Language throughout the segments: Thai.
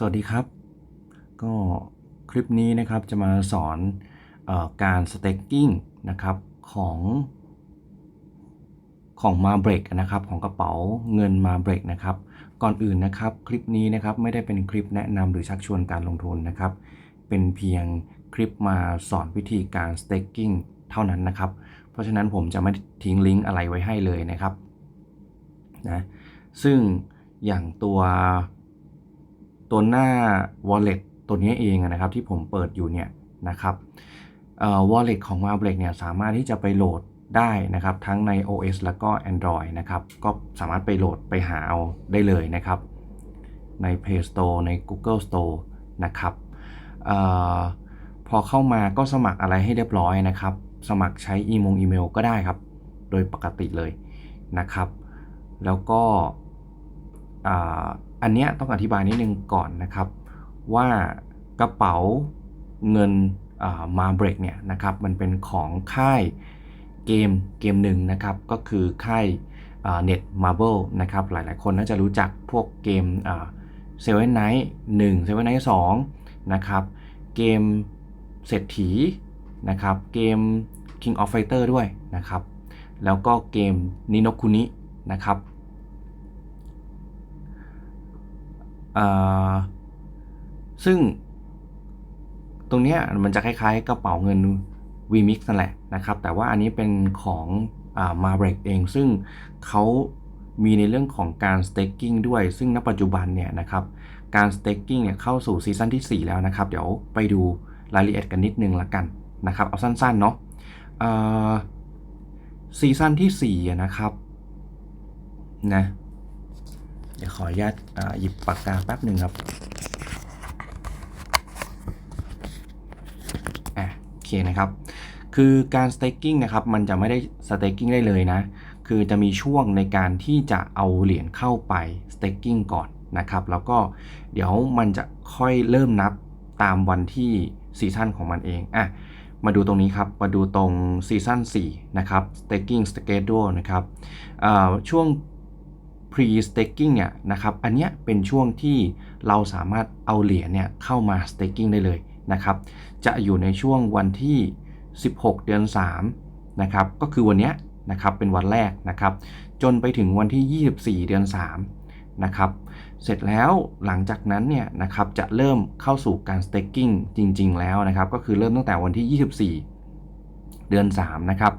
สวัสดีครับ ก็คลิปนี้นะครับจะมาสอนออการ staking นะครับของของมาเบรกนะครับของกระเป๋าเงินมาเบรกนะครับ ก่อนอื่นนะครับคลิปนี้นะครับไม่ได้เป็นคลิปแนะนำหรือชักชวนการลงทุนนะครับ เป็นเพียงคลิปมาสอนวิธีการ staking เท่านั้นนะครับ เพราะฉะนั้นผมจะไม่ทิ้งลิงก์อะไรไว้ให้เลยนะครับนะซึ่งอย่างตัว ตัวหน้า wallet ตัวนี้เองนะครับที่ผมเปิดอยู่เนี่ยนะครับเอ่อ wallet ของ m a b r e เนี่ยสามารถที่จะไปโหลดได้นะครับทั้งใน OS แล้วก็ Android นะครับก็สามารถไปโหลดไปหาเอาได้เลยนะครับใน Play Store ใน Google Store นะครับออพอเข้ามาก็สมัครอะไรให้เรียบร้อยนะครับ สมัครใช้อีมงอีเมลก็ได้ครับ โดยปกติเลยนะครับ แล้วก็ อันเนี้ยต้องอธิบายนิดนึงก่อนนะครับ ว่ากระเป๋าเงินมาเบรกเนี่ยนะครับมันเป็นของค่ายเกมเกมหนึ่งนะครับ ก็คือค่ายเน็ตมาร์เบลนะครับหลายๆ คนน่าจะรู้จักพวกเกมเซเว่นไนท์หนึ่งเซเว่นไนท์สองนะครับเกมเศรษฐีนะครับเกม King of Fighter ด้วยนะครับ แล้วก็เกมนิโนคุนินะครับ อ่า ซึ่ง ตรงนี้มันจะคล้ายๆกระเป๋าเงิน VMix นั่นแหละนะครับ แต่ว่าอันนี้เป็นของมาเบรกเอง ซึ่งเขามีในเรื่องของการ staking ด้วย ซึ่งณปัจจุบันเนี่ยนะครับ การ staking เนี่ยเข้าสู่ซีซั่นที่ 4 แล้วนะครับ เดี๋ยวไปดูรายละเอียดกันนิดนึงละกันนะครับ เอาสั้นๆเนาะซีซั่นที่4นะครับนะ เดี๋ยวขออนุญาตหยิบปากกาแป๊บหนึ่งครับอะโอเคนะครับ คือการ staking นะครับ มันจะไม่ได้ staking ได้เลยนะ คือจะมีช่วงในการที่จะเอาเหรียญเข้าไป staking ก่อนนะครับ แล้วก็เดี๋ยวมันจะค่อยเริ่มนับตามวันที่ซีซั่นของมันเองอะมาดูตรงนี้ครับ มาดูตรงซีซั่น4นะครับ staking schedule นะครับช่วง pre staking เนี่ยนะครับอันเนี้ยเป็นช่วงที่เราสามารถเอาเหรียญเนี่ยเข้ามา staking ได้เลยนะครับ จะอยู่ในช่วงวันที่ 16 เดือน3นะครับก็คือวันเนี้ยนะครับเป็นวันแรกนะครับ จนไปถึงวันที่ 24 เดือน3นะครับเสร็จแล้วหลังจากนั้นเนี่ยนะครับจะเริ่มเข้าสู่การ staking จริง ๆ แล้วนะครับ ก็คือเริ่มตั้งแต่วันที่ 24 เดือน3นะครับ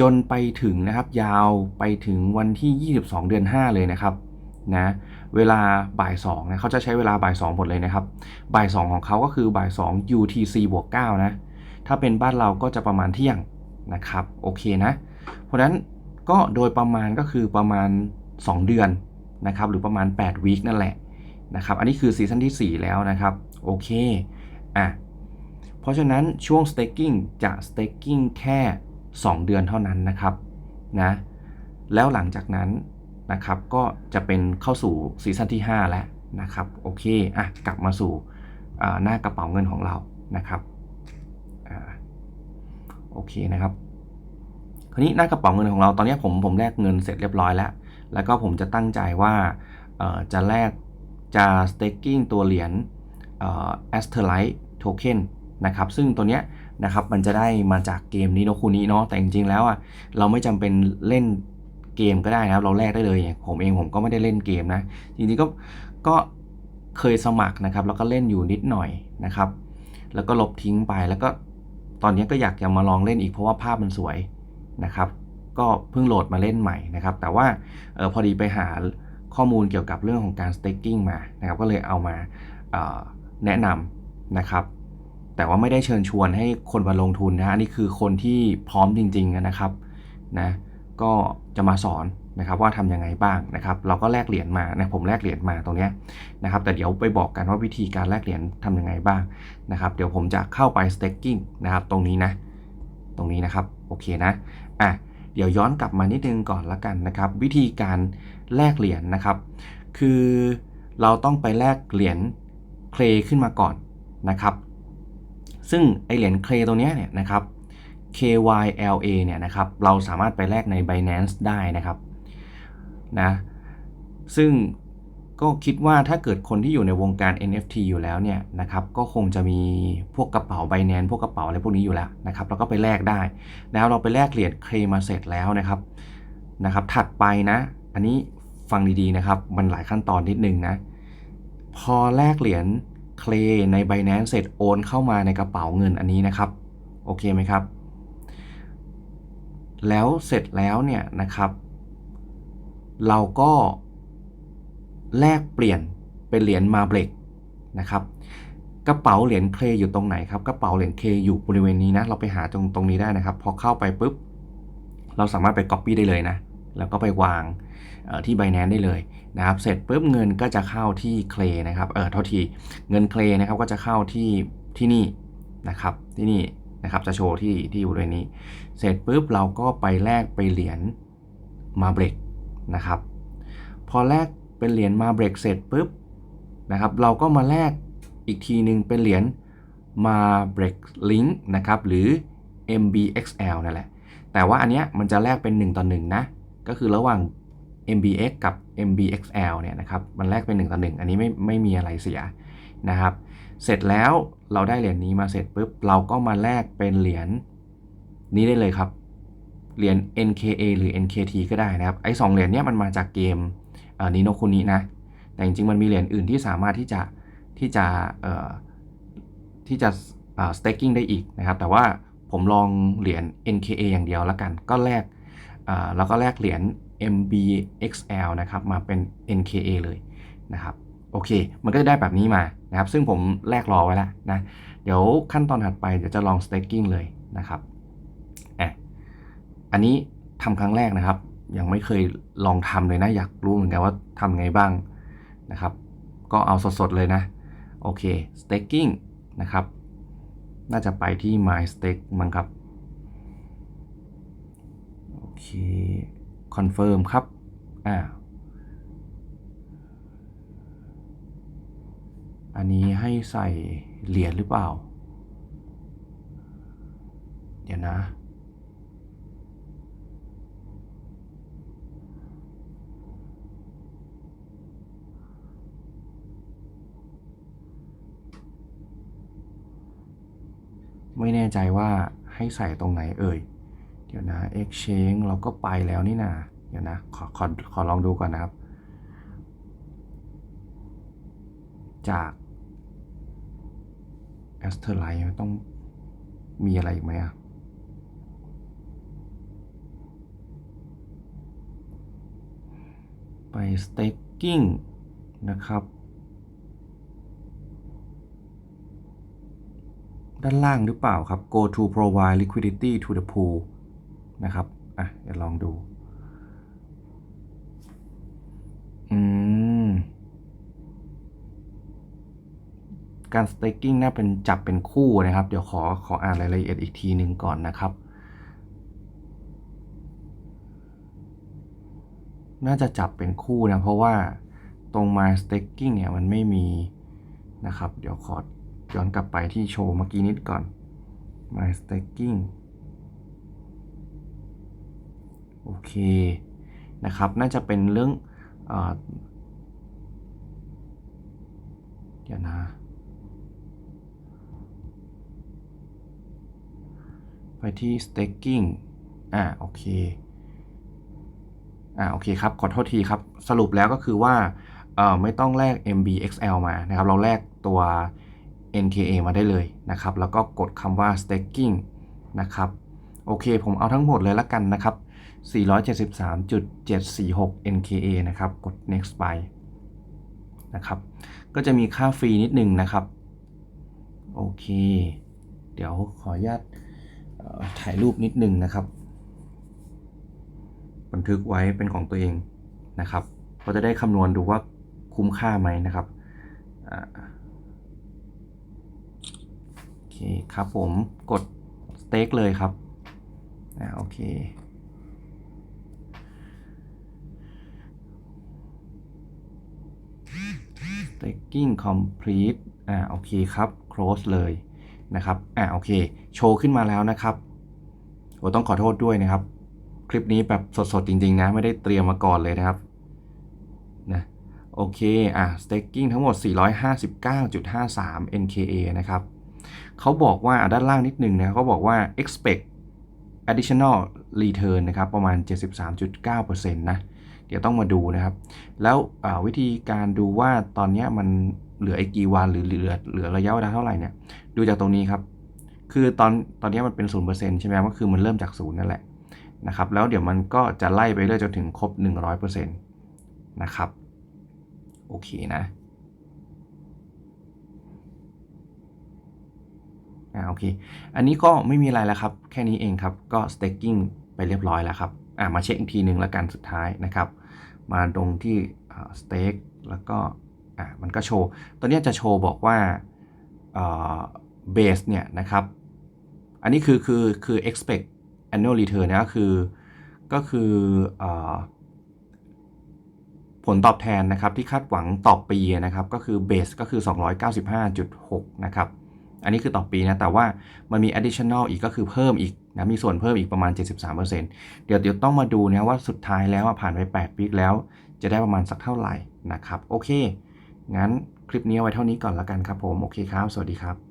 จนไปถึงนะครับยาวไปถึงวันที่ 22 เดือน 5 เลยนะครับนะเวลาบ่าย2นะเขาจะใช้เวลาบ่าย2หมดเลยนะครับบ่าย 2 ของเขาก็คือบ่าย 2 UTC บวก9นะถ้าเป็นบ้านเราก็จะประมาณเที่ยงนะครับโอเคนะเพราะนั้นก็โดยประมาณก็คือประมาณ 2 เดือนนะครับหรือประมาณ8วีคนั่นแหละนะครับอันนี้คือซีซั่นที่ 4 แล้วนะครับโอเคอะเพราะฉะนั้นช่วง staking จะ staking แค่ 2 เดือนเท่านั้นนะครับนะแล้วหลังจากนั้นนะครับก็จะเป็นเข้าสู่ซีซั่นที่ 5 แล้วนะครับโอเคอะกลับมาสู่หน้ากระเป๋าเงินของเรานะครับโอเคนะครับคราวนี้หน้ากระเป๋าเงินของเราตอนนี้ผมผมแลกเงินเสร็จเรียบร้อยแล้ว แล้วก็ผมจะตั้งใจว่าจะแลกจะ staking ตัวเหรียญ a s t e r l i t e token นะครับซึ่งตัวเนี้ย นะครับมันจะได้มาจากเกมนี้โนคุนี้เนาะแต่จริงๆแล้วอะเราไม่จำเป็นเล่นเกมก็ได้นะครับ เราแลกได้เลย ผมเองผมก็ไม่ได้เล่นเกมนะจริงๆก็ก็เคยสมัครนะครับ แล้วก็เล่นอยู่นิดหน่อยนะครับ แล้วก็ลบทิ้งไปแล้วก็ตอนนี้ก็อยากจะมาลองเล่นอีกเพราะว่าภาพมันสวยนะครับ ก็เพิ่งโหลดมาเล่นใหม่นะครับ แต่ว่าออพอดีไปหาข้อมูลเกี่ยวกับเรื่องของการ staking มานะครับ ก็เลยเอามาแนะนำนะครับ แต่ว่าไม่ได้เชิญชวนให้คนมาลงทุนนะอันนี้คือคนที่พร้อมจริงๆนะครับนะก็จะมาสอนนะครับว่าทํำยังไงบ้างนะครับ เราก็แลกเหรียญมานะผมแลกเหรียญมาตรงนี้นะครับ แต่เดี๋ยวไปบอกกันว่าวิธีการแลกเหรียญทํำยังไงบ้างนะครับ เดี๋ยวผมจะเข้าไป staking นะครับ ตรงนี้นะ ตรงนี้นะครับโอเคนะอะเดี๋ยวย้อนกลับมานิดนึงก่อนละกันนะครับ วิธีการแลกเหรียญนะครับ คือเราต้องไปแลกเหรียญเคลขึ้นมาก่อนนะครับ ซึ่งไอเหรียญเคลตัวนี้เนี่ยนะครับ KYLA เนี่ยนะครับเราสามารถไปแลกใน Binance ได้นะครับนะซึ่งก็คิดว่าถ้าเกิดคนที่อยู่ในวงการ NFT อยู่แล้วเนี่ยนะครับก็คงจะมีพวกกระเป๋า b บ n a n c e พวกกระเป๋าอะไรพวกนี้อยู่แล้วนะครับแล้วก็ไปแลกได้แล้วเราไปแลกเหรียญเคลมาเสร็จแล้วนะครับนะครับ ถัดไปนะ อันนี้ฟังดีๆนะครับ มันหลายขั้นตอนนิดนึงนะ พอแลกเหรียญ เคลใน b บ n a n c e เสร็จโอนเข้ามาในกระเป๋าเงินอันนี้นะครับ โอเคไหมครับ แล้วเสร็จแล้วเนี่ยนะครับ เราก็แลกเปลี่ยนเป็นเหรียญมาเบรกนะครับกระเป๋าเหรียญเคลอยู่ตรงไหนครับกระเป๋าเหรียญเคลอยู่บริเวณนี้นะเราไปหาตรงตรงนี้ได้นะครับ พอเข้าไปปุ๊บ เราสามารถไป Copy ได้เลยนะ แล้วก็ไปวางที่ Binance ได้เลยนะครับ เสร็จปุ๊บเงินก็จะเข้าที่เคลนะครับ เออเท่าทีเงินเคลนะครับก็จะเข้าที่ที่นี่นะครับ ที่นี่นะครับจะโชว์ที่ที่บริเวณนี้ เสร็จปุ๊บเราก็ไปแลกไปเหรียญมาเบรกนะครับ พอแลกเป็นเหรียญมาเบรกเสร็จปุ๊บนะครับเราก็มาแลกอีกทีหนึ่งเป็นเหรียญมาเบรกลิงก์นะครับหรือ MBXL นั่นแหละ แต่ว่าอันเนี้ยมันจะแลกเป็น 1 ต่อ 1 นะ ก็คือระหว่าง MBX กับ MBXL เนี่ยนะครับมันแลกเป็น1ต่อ1อันนี้ไม่ไม่มีอะไรเสียนะครับ เสร็จแล้วเราได้เหรียญนี้มาเสร็จปุ๊บเราก็มาแลกเป็นเหรียญนี้ได้เลยครับ เหรียญ NKA หรือ NKT ก็ได้นะครับไอ้สองเหรียญเนี้ยมันมาจากเกมนิโนคุนินะแต่จริงๆมันมีเหรียญอื่นที่สามารถที่จะที่จะที่จะ staking ได้อีกนะครับ แต่ว่าผมลองเหรียญ NKA อย่างเดียวแล้วกันก็แลก แล้วก็แลกเหรียญ MBXL นะครับมาเป็น NKA เลยนะครับโอเค มันก็จะได้แบบนี้มานะครับ ซึ่งผมแลกรอไว้แล้วนะ เดี๋ยวขั้นตอนถัดไปเดี๋ยวจะลอง staking เลยนะครับอะอันนี้ทำครั้งแรกนะครับ ยังไม่เคยลองทำเลยนะ อยากรู้เหมือนกันว่าทำไงบ้างนะครับ ก็เอาสดๆเลยนะ โอเค staking นะครับ น่าจะไปที่ my stake มั้งครับ โอเค confirm ครับ อ่า อันนี้ให้ใส่เหรียญหรือเปล่า เดี๋ยวนะไม่แน่ใจว่าให้ใส่ตรงไหนเอ่ย เดี๋ยวนะ exchange เราก็ไปแล้วนี่นาเดี๋ยวนะ ขอขอขอลองดูก่อนนะครับ จาก a s t e r l i g h ต้องมีอะไรอีกไหมอะไป staking นะครับ ด้านล่างหรือเปล่าครับ go to provide liquidity to the pool นะครับ อะเดี๋ยวลองดู อืม การ staking น่าเป็นจับเป็นคู่นะครับ เดี๋ยวขอขออ่านรายละเอียดอีกทีหนึ่งก่อนนะครับน่าจะจับเป็นคู่นะ เพราะว่าตรง my staking เนี่ย มันไม่มีนะครับ เดี๋ยวขอย้อนกลับไปที่โชว์เมื่อกี้นิดก่อน my staking โอเคนะครับ น่าจะเป็นเรื่องอเดี๋ยวนะ ไปที่ staking อ่าโอเค อ่าโอเคครับ ขอโทษทีครับ สรุปแล้วก็คือว่าไม่ต้องแลก MBXL มานะครับ เราแลกตัว NKA มาได้เลยนะครับ แล้วก็กดคำว่า staking นะครับ โอเค ผมเอาทั้งหมดเลยละกันนะครับ 473.746 NKA นะครับ กด next ไปนะครับ ก็จะมีค่าฟรีนิดหนึ่งนะครับ โอเค เดี๋ยวขออนุญาตถ่ายรูปนิดหนึ่งนะครับ บันทึกไว้เป็นของตัวเองนะครับก็จะได้คำนวณดูว่าคุ้มค่าไหมนะครับโอเครับผมกดสเต็กเลยครับอ่าโอเค staking complete อ่าโอเคครับ close เลยนะครับอ่าโอเค โชว์ขึ้นมาแล้วนะครับโอต้องขอโทษด้วยนะครับ คลิปนี้แบบสดๆ จริงๆ นะ ไม่ได้เตรียมมาก่อนเลยนะครับนะโอเคอะ staking ทั้งหมด 459.53 NKA นะครับเขาบอกว่าด้านล่างนิดนึงนะเขาบอกว่า expect additional return นะครับ ประมาณ 73.9%นะ เดี๋ยวต้องมาดูนะครับ แล้ววิธีการดูว่าตอนนี้มันเหลืออีกกี่วันหรือเหลือเหลือระยะเวลาเท่าไหร่เนี่ยดูจากตรงนี้ครับ คือตอนตอนนี้มันเป็น0%ใช่ไหมก็คือมันเริ่มจากศูนย์นั่นแหละนะครับแล้วเดี๋ยวมันก็จะไล่ไปเรื่อยจนถึงครบ 100%นะครับโอเคนะอ่าโอเค อันนี้ก็ไม่มีอะไรแล้วครับ แค่นี้เองครับ ก็ staking ไปเรียบร้อยแล้วครับ อ่ามาเช็คอีกทีหนึ่งแล้วกันสุดท้ายนะครับ มาตรงที่อ่า stake แล้วก็อ่ามันก็โชว์ ตัวนี้จะโชว์บอกว่าอ่า base เนี่ยนะครับ อันนี้คือคือคือ expect annual return นะก็คือก็คืออผลตอบแทนนะครับที่คาดหวังต่อปีนะครับ ก็คือ base ก็คือ 295.6 นะครับ อันนี้คือต่อปีนะ แต่ว่ามันมี additional อีกก็คือเพิ่มอีกนะ มีส่วนเพิ่มอีกประมาณ 73%เดี๋ยวเดี๋ยวต้องมาดูนะว่าสุดท้ายแล้วผ่านไป 8 ปีแล้ว จะได้ประมาณสักเท่าไหร่นะครับ โอเค งั้นคลิปนี้ไว้เท่านี้ก่อนแล้วกันครับผม โอเคครับ สวัสดีครับ